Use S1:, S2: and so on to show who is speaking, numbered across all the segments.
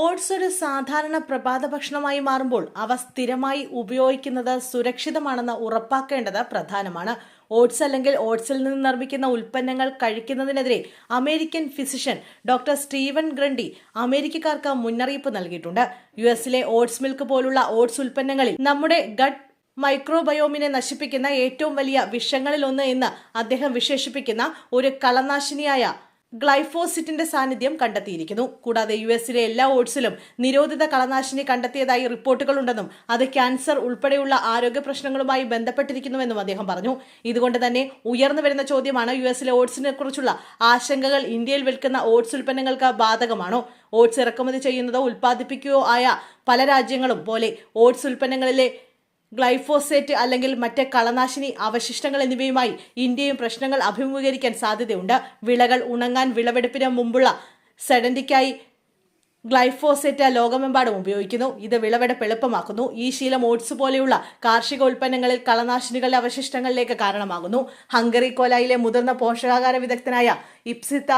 S1: Oats ഒരു സാധാരണ പ്രഭാത ഭക്ഷണമായി മാറുമ്പോൾ അവ സ്ഥിരമായി ഉപയോഗിക്കുന്നത് സുരക്ഷിതമാണെന്ന് ഉറപ്പാക്കേണ്ടത് പ്രധാനമാണ്. ഓട്സ് അല്ലെങ്കിൽ ഓട്സിൽ നിന്ന് നിർമ്മിക്കുന്ന ഉൽപ്പന്നങ്ങൾ കഴിക്കുന്നതിനെതിരെ American physician doctor Steven Grundy അമേരിക്കക്കാർക്ക് മുന്നറിയിപ്പ് നൽകിയിട്ടുണ്ട്. യു എസിലെ ഓട്സ് മിൽക്ക് പോലുള്ള ഓട്സ് ഉൽപ്പന്നങ്ങളിൽ നമ്മുടെ ഗട്ട് മൈക്രോബയോമിനെ നശിപ്പിക്കുന്ന ഏറ്റവും വലിയ വിഷങ്ങളിലൊന്ന് എന്ന് അദ്ദേഹം വിശേഷിപ്പിക്കുന്ന ഒരു കളനാശിനിയായ ഗ്ലൈഫോസിറ്റിന്റെ സാന്നിധ്യം കണ്ടെത്തിയിരിക്കുന്നു. കൂടാതെ യു എസിലെ എല്ലാ ഓട്സിലും നിരോധിത കളനാശിനി കണ്ടെത്തിയതായി റിപ്പോർട്ടുകളുണ്ടെന്നും അത് ക്യാൻസർ ഉൾപ്പെടെയുള്ള ആരോഗ്യ പ്രശ്നങ്ങളുമായി ബന്ധപ്പെട്ടിരിക്കുന്നുവെന്നും അദ്ദേഹം പറഞ്ഞു. ഇതുകൊണ്ട് തന്നെ ഉയർന്നു വരുന്ന ചോദ്യമാണ് യു എസിലെ ഓട്സിനെ കുറിച്ചുള്ള ആശങ്കകൾ ഇന്ത്യയിൽ വിൽക്കുന്ന ഓട്സ് ഉൽപ്പന്നങ്ങൾക്ക് ബാധകമാണോ? ഓട്സ് ഇറക്കുമതി ചെയ്യുന്നതോ ഉൽപ്പാദിപ്പിക്കുകയോ ആയ പല രാജ്യങ്ങളും പോലെ ഓട്സ് ഉൽപ്പന്നങ്ങളിലെ ഗ്ലൈഫോസേറ്റ് അല്ലെങ്കിൽ മറ്റ് കളനാശിനി അവശിഷ്ടങ്ങൾ എന്നിവയുമായി ഇന്ത്യയും പ്രശ്നങ്ങൾ അഭിമുഖീകരിക്കാൻ സാധ്യതയുണ്ട്. വിളകൾ ഉണങ്ങാൻ വിളവെടുപ്പിന് മുമ്പുള്ള സെഡന്റിക്കായി ഗ്ലൈഫോസെറ്റ് ലോകമെമ്പാടും ഉപയോഗിക്കുന്നു. ഇത് വിളവെടുപ്പ് എളുപ്പമാക്കുന്നു. ഈ ശീലം ഓട്സ് പോലെയുള്ള കാർഷിക ഉൽപ്പന്നങ്ങളിൽ കളനാശിനികളുടെ അവശിഷ്ടങ്ങളിലേക്ക് കാരണമാകുന്നു. ഹംഗറി കോലായിലെ മുതിർന്ന പോഷകാഹാര വിദഗ്ധനായ ഇപ്സിത്ത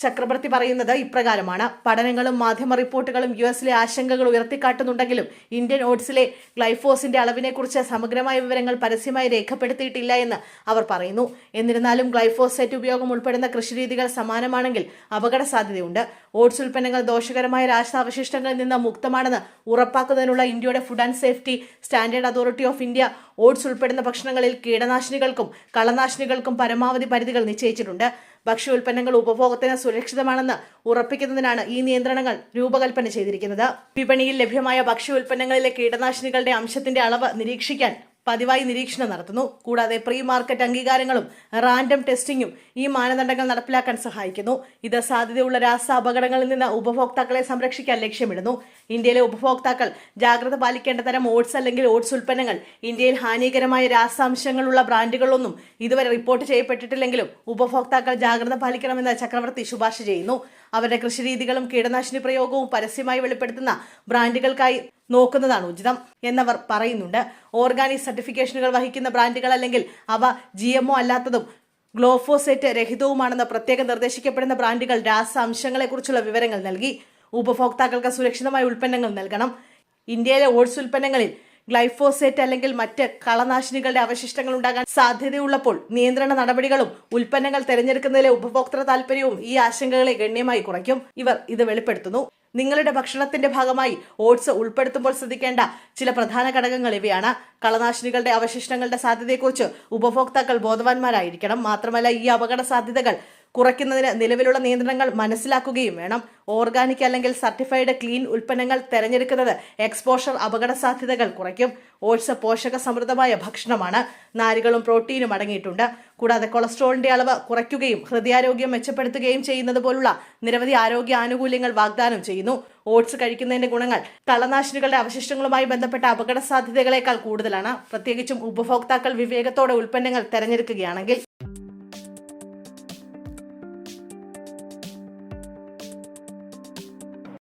S1: ചക്രവർത്തി പറയുന്നത് ഇപ്രകാരമാണ്. പഠനങ്ങളും മാധ്യമ റിപ്പോർട്ടുകളും യു എസിലെ ആശങ്കകൾ ഉയർത്തിക്കാട്ടുന്നുണ്ടെങ്കിലും ഇന്ത്യൻ ഓട്സിലെ ഗ്ലൈഫോസിന്റെ അളവിനെക്കുറിച്ച് സമഗ്രമായ വിവരങ്ങൾ പരസ്യമായി രേഖപ്പെടുത്തിയിട്ടില്ല എന്ന് അവർ പറയുന്നു. എന്നിരുന്നാലും ഗ്ലൈഫോസേറ്റ് ഉപയോഗം ഉൾപ്പെടുന്ന കൃഷിരീതികൾ സമാനമാണെങ്കിൽ അപകട സാധ്യതയുണ്ട് ഓട്സ് ഉൽപ്പന്നങ്ങൾ ദോഷകരമായ രാസാവശിഷ്ടങ്ങളിൽ നിന്ന് മുക്തമാണെന്ന് ഉറപ്പാക്കുന്നതിനുള്ള ഇന്ത്യയുടെ food and safety standard authority of India oats ഉൾപ്പെടുന്ന ഭക്ഷണങ്ങളിൽ കീടനാശിനികൾക്കും കളനാശിനികൾക്കും പരമാവധി പരിധികൾ നിശ്ചയിച്ചിട്ടുണ്ട്. ഭക്ഷ്യ ഉൽപ്പന്നങ്ങൾ ഉപഭോഗത്തിന് സുരക്ഷിതമാണെന്ന് ഉറപ്പിക്കുന്നതിനാണ് ഈ നിയന്ത്രണങ്ങൾ രൂപകൽപ്പന ചെയ്തിരിക്കുന്നത്. വിപണിയിൽ ലഭ്യമായ ഭക്ഷ്യ ഉൽപ്പന്നങ്ങളിലെ കീടനാശിനികളുടെ അംശത്തിന്റെ അളവ് നിരീക്ഷിക്കാൻ പതിവായി നിരീക്ഷണം നടത്തുന്നു. കൂടാതെ പ്രീ മാർക്കറ്റ് അംഗീകാരങ്ങളും റാൻഡം ടെസ്റ്റിംഗും ഈ മാനദണ്ഡങ്ങൾ നടപ്പിലാക്കാൻ സഹായിക്കുന്നു. ഇത് സാധ്യതയുള്ള രാസ അപകടങ്ങളിൽ നിന്ന് ഉപഭോക്താക്കളെ സംരക്ഷിക്കാൻ ലക്ഷ്യമിടുന്നു. ഇന്ത്യയിലെ ഉപഭോക്താക്കൾ ജാഗ്രത പാലിക്കേണ്ട തരം ഓട്സ് അല്ലെങ്കിൽ ഓട്സ് ഉൽപ്പന്നങ്ങൾ ഇന്ത്യയിൽ ഹാനികരമായ രാസാംശങ്ങളുള്ള ബ്രാൻഡുകളൊന്നും ഇതുവരെ റിപ്പോർട്ട് ചെയ്യപ്പെട്ടിട്ടില്ലെങ്കിലും ഉപഭോക്താക്കൾ ജാഗ്രത പാലിക്കണമെന്ന് ചക്രവർത്തി ശുപാർശ ചെയ്യുന്നു. അവരുടെ കൃഷിരീതികളും കീടനാശിനി പ്രയോഗവും പരസ്യമായി വെളിപ്പെടുത്തുന്ന ബ്രാൻഡുകൾക്കായി നോക്കുന്നതാണ് ഉചിതം എന്നവർ പറയുന്നുണ്ട്. ഓർഗാനിക് സർട്ടിഫിക്കേഷനുകൾ വഹിക്കുന്ന ബ്രാൻഡുകൾ അല്ലെങ്കിൽ അവ ജി അല്ലാത്തതും ഗ്ലോഫോസേറ്റ് രഹിതവുമാണെന്ന് പ്രത്യേകം നിർദ്ദേശിക്കപ്പെടുന്ന ബ്രാൻഡുകൾ രാസാംശങ്ങളെക്കുറിച്ചുള്ള വിവരങ്ങൾ നൽകി. ഉപഭോക്താക്കൾക്ക് സുരക്ഷിതമായ ഉൽപ്പന്നങ്ങൾ നൽകണം. ഇന്ത്യയിലെ ഓട്സ് ഉൽപ്പന്നങ്ങളിൽ ഗ്ലൈഫോസേറ്റ് അല്ലെങ്കിൽ മറ്റ് കളനാശിനികളുടെ അവശിഷ്ടങ്ങൾ ഉണ്ടാകാൻ സാധ്യതയുള്ളപ്പോൾ നിയന്ത്രണ നടപടികളും ഉൽപ്പന്നങ്ങൾ തിരഞ്ഞെടുക്കുന്നതിലെ ഉപഭോക്തൃ താല്പര്യവും ഈ ആശങ്കകളെ ഗണ്യമായി കുറയ്ക്കും. ഇവർ ഇത് വെളിപ്പെടുത്തുന്നു. നിങ്ങളുടെ ഭക്ഷണത്തിന്റെ ഭാഗമായി ഓട്സ് ഉൾപ്പെടുത്തുമ്പോൾ ശ്രദ്ധിക്കേണ്ട ചില പ്രധാന ഘടകങ്ങൾ ഇവയാണ്. കളനാശിനികളുടെ അവശിഷ്ടങ്ങളുടെ സാധ്യതയെക്കുറിച്ച് ഉപഭോക്താക്കൾ ബോധവാന്മാരായിരിക്കണം. മാത്രമല്ല ഈ അപകട സാധ്യതകൾ കുറയ്ക്കുന്നതിന് നിലവിലുള്ള നിയന്ത്രണങ്ങൾ മനസ്സിലാക്കുകയും വേണം. ഓർഗാനിക് അല്ലെങ്കിൽ സർട്ടിഫൈഡ് ക്ലീൻ ഉൽപ്പന്നങ്ങൾ തിരഞ്ഞെടുക്കുന്നത് എക്സ്പോഷർ അപകട സാധ്യതകൾ കുറയ്ക്കും. ഓട്സ് പോഷക സമൃദ്ധമായ ഭക്ഷണമാണ്. നാരുകളും പ്രോട്ടീനും അടങ്ങിയിട്ടുണ്ട്. കൂടാതെ കൊളസ്ട്രോളിന്റെ അളവ് കുറയ്ക്കുകയും ഹൃദയാരോഗ്യം മെച്ചപ്പെടുത്തുകയും ചെയ്യുന്നത് പോലുള്ള നിരവധി ആരോഗ്യ ആനുകൂല്യങ്ങൾ വാഗ്ദാനം ചെയ്യുന്നു. ഓട്സ് കഴിക്കുന്നതിന്റെ ഗുണങ്ങൾ കളനാശിനികളുടെ അവശിഷ്ടങ്ങളുമായി ബന്ധപ്പെട്ട അപകട സാധ്യതകളേക്കാൾ കൂടുതലാണ്. പ്രത്യേകിച്ചും ഉപഭോക്താക്കൾ വിവേകത്തോടെ ഉൽപ്പന്നങ്ങൾ തിരഞ്ഞെടുക്കുകയാണെങ്കിൽ